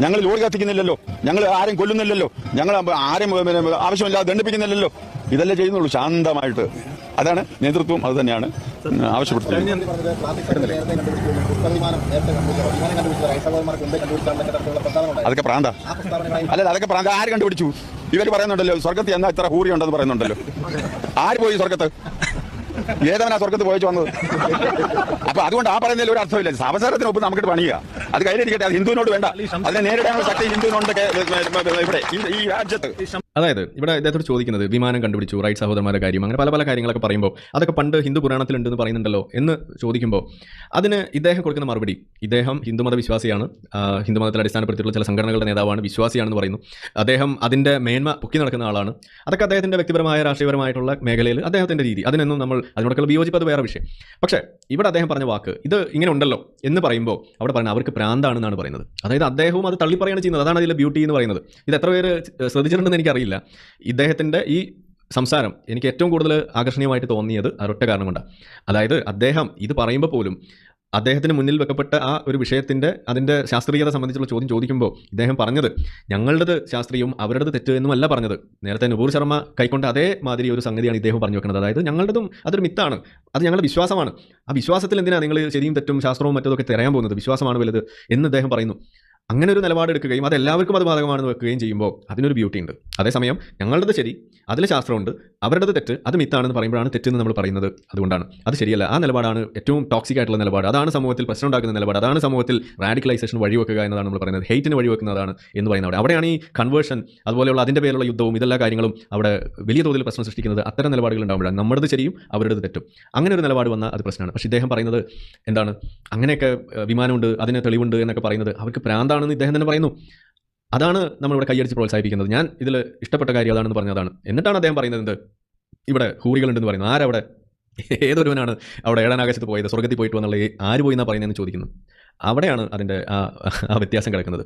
ഞങ്ങൾ ലോറി കത്തിക്കുന്നില്ലല്ലോ. ഞങ്ങൾ ആരും കൊല്ലുന്നില്ലല്ലോ. ഞങ്ങൾ ആരും ആവശ്യമില്ലാതെ ദണ്ഡിപ്പിക്കുന്നില്ലല്ലോ. ഇതെല്ലാം ചെയ്യുന്നുള്ളൂ ശാന്തമായിട്ട്. അതാണ് നേതൃത്വം അത് തന്നെയാണ് ഉണ്ടായി അതൊക്കെ പ്രാന്ത? അല്ല അതൊക്കെ പ്രാന്ത. ആര് കണ്ടുപിടിച്ചു? ഇവർ പറയുന്നുണ്ടല്ലോ സ്വർഗത്തിൽ എന്നാ ഇത്ര ഹൂറി ഉണ്ടെന്ന് പറയുന്നുണ്ടല്ലോ. ആര് പോയി സ്വർഗത്ത്? ഏതവനാ സ്വർഗത്ത് പോയിച്ചു വന്നത്? അപ്പൊ അതുകൊണ്ട് ആ പറയുന്നതിൽ ഒരു അർത്ഥമില്ല. ഒപ്പം നമുക്ക് പണിയുക. അത് കയ്യിലിരിക്കട്ടെ അത് ഹിന്ദുവിനോട് വേണ്ട. അതിനെ നേരിടാനുള്ള ശക്തി ഹിന്ദുവിനോട് ഇവിടെ ഈ രാജ്യത്ത്. അതായത് ഇവിടെ ഇദ്ദേഹത്തോട് ചോദിക്കുന്നത് വിമാനം കണ്ടുപിടിച്ചു റൈറ്റ് സഹോദരന്മാരുടെ കാര്യം അങ്ങനെ പല പല കാര്യങ്ങളൊക്കെ പറയുമ്പോൾ അതൊക്കെ പണ്ട് ഹിന്ദു പുരാണത്തിലുണ്ടെന്ന് പറയുന്നുണ്ടല്ലോ എന്ന് ചോദിക്കുമ്പോൾ അതിന് ഇദ്ദേഹം കൊടുക്കുന്ന മറുപടി ഇദ്ദേഹം ഹിന്ദുമത വിശ്വാസിയാണ് ഹിന്ദുമതത്തിൽ അടിസ്ഥാനപ്പെടുത്തിയിട്ടുള്ള ചില സംഘടനകളുടെ നേതാവാണ് വിശ്വാസിയാണെന്ന് പറയുന്നു. അദ്ദേഹം അതിന്റെ മേന്മ പൊക്കി നടക്കുന്ന ആളാണ്. അതൊക്കെ അദ്ദേഹത്തിന്റെ വ്യക്തിപരമായ രാഷ്ട്രീയപരമായിട്ടുള്ള മേഖലയിൽ അദ്ദേഹത്തിന്റെ രീതി അതിനൊന്നും നമ്മൾ അതിനോടൊക്കെ വിയോജിപ്പ് അത് വേറെ വിഷയം. പക്ഷേ ഇവിടെ അദ്ദേഹം പറഞ്ഞ വാക്ക് ഇത് ഇങ്ങനെ ഉണ്ടല്ലോ എന്ന് പറയുമ്പോൾ അവിടെ പറയുന്നത് അവർക്ക് പ്രാന്താണെന്നാണ് പറയുന്നത്. അതായത് അദ്ദേഹവും അത് തള്ളി പറയുകയാണ് ചെയ്യുന്നത്. അതാണ് അതിലെ ബ്യൂട്ടി എന്ന് പറയുന്നത്. ഇത് എത്ര പേര് ശ്രദ്ധിച്ചിട്ടുണ്ടെന്ന് എനിക്കറിയില്ല. ഇദ്ദേഹത്തിന്റെ ഈ സംസാരം എനിക്ക് ഏറ്റവും കൂടുതൽ ആകർഷണീയമായിട്ട് തോന്നിയത് ഒരൊറ്റ കാരണം കൊണ്ടാണ് അതായത് അദ്ദേഹം ഇത് പറയുമ്പോൾ പോലും അദ്ദേഹത്തിന് മുന്നിൽ വെക്കപ്പെട്ട ആ ഒരു വിഷയത്തിന്റെ അതിന്റെ ശാസ്ത്രീയത സംബന്ധിച്ചുള്ള ചോദ്യം ചോദിക്കുമ്പോൾ ഇദ്ദേഹം പറഞ്ഞത് ഞങ്ങളുടേത് ശാസ്ത്രീയവും അവരുടേത് തെറ്റ് എന്നുമല്ല പറഞ്ഞത്. നേരത്തെ നുപൂർ ശർമ്മ കൈക്കൊണ്ട് അതേമാതിരി ഒരു സംഗതിയാണ് ഇദ്ദേഹം പറഞ്ഞു വെക്കുന്നത്. അതായത് ഞങ്ങളുടേതും അതൊരു മിത്താണ് അത് ഞങ്ങളുടെ വിശ്വാസമാണ്. ആ വിശ്വാസത്തിൽ എന്തിനാണ് നിങ്ങൾ ശരിയും തെറ്റും ശാസ്ത്രവും മറ്റതൊക്കെ തിരയാൻ പോകുന്നത്? വിശ്വാസമാണ് വലുത് എന്ന് അദ്ദേഹം പറയുന്നു. അങ്ങനെ ഒരു നിലപാടെടുക്കുകയും അത് എല്ലാവർക്കും അത് ബാധകമാണെന്ന് വെക്കുകയും ചെയ്യുമ്പോൾ അതിനൊരു ബ്യൂട്ടി ഉണ്ട്. അതേസമയം ഞങ്ങളുടേത് ശരി അതിൽ ശാസ്ത്രമുണ്ട് അവരുടേത് തെറ്റ് അത് മിത്താണെന്ന് പറയുമ്പോഴാണ് തെറ്റെന്ന് നമ്മൾ പറയുന്നത് അതുകൊണ്ടാണ്. അത് ശരിയല്ല. ആ നിലപാടാണ് ഏറ്റവും ടോക്സിക് ആയിട്ടുള്ള നിലപാട്. അതാണ് സമൂഹത്തിൽ പ്രശ്നം ഉണ്ടാക്കുന്ന നിലപാട്. അതാണ് സമൂഹത്തിൽ റാഡിക്കലൈസേഷൻ വഴിവെക്കുക എന്നതാണ് നമ്മൾ പറയുന്നത്. ഹെയ്റ്റിന് വഴിവെക്കുന്നതാണ് എന്ന് പറയുന്നത് അവിടെ. അവിടെയാണ് ഈ കൺവേർഷൻ അതുപോലെയുള്ള അതിന്റെ പേരുള്ള യുദ്ധവും ഇതെല്ലാ കാര്യങ്ങളും അവിടെ വലിയ തോതിൽ പ്രശ്നം സൃഷ്ടിക്കുന്നത് അത്തരം നിലപാടുകൾ ഉണ്ടാകുമ്പോഴാണ് നമ്മുടേത് ശരിയും അവരുടെ തെറ്റും. അങ്ങനെ ഒരു നിലപാട് വന്നാൽ അത് പ്രശ്നമാണ്. പക്ഷേ ഇദ്ദേഹം പറയുന്നത് എന്താണ്? അങ്ങനെയൊക്കെ വിമാനമുണ്ട് അതിന് തെളിവുണ്ട് എന്നൊക്കെ പറയുന്നത് അവർക്ക് പ്രാന്താണെന്ന് ഇദ്ദേഹം തന്നെ പറയുന്നു. അതാണ് നമ്മളിവിടെ കൈയടിച്ച് പ്രോത്സാഹിപ്പിക്കുന്നത്. ഞാൻ ഇതിൽ ഇഷ്ടപ്പെട്ട കാര്യം അതാണെന്ന് പറഞ്ഞതാണ്. എന്നിട്ടാണ് അദ്ദേഹം പറയുന്നത് എന്ത്? ഇവിടെ ഹൂറികളുണ്ടെന്ന് പറയുന്നത്. ആരവിടെ ഏതൊരുവനാണ് അവിടെ ഏഴാനാകാശത്ത് പോയത്? സ്വർഗത്തിൽ പോയിട്ട് വന്നുള്ള ആര് പോയി എന്നാണ് പറയുന്നതെന്ന് ചോദിക്കുന്നു. അവിടെയാണ് അതിന്റെ ആ വ്യത്യാസം കിടക്കുന്നത്.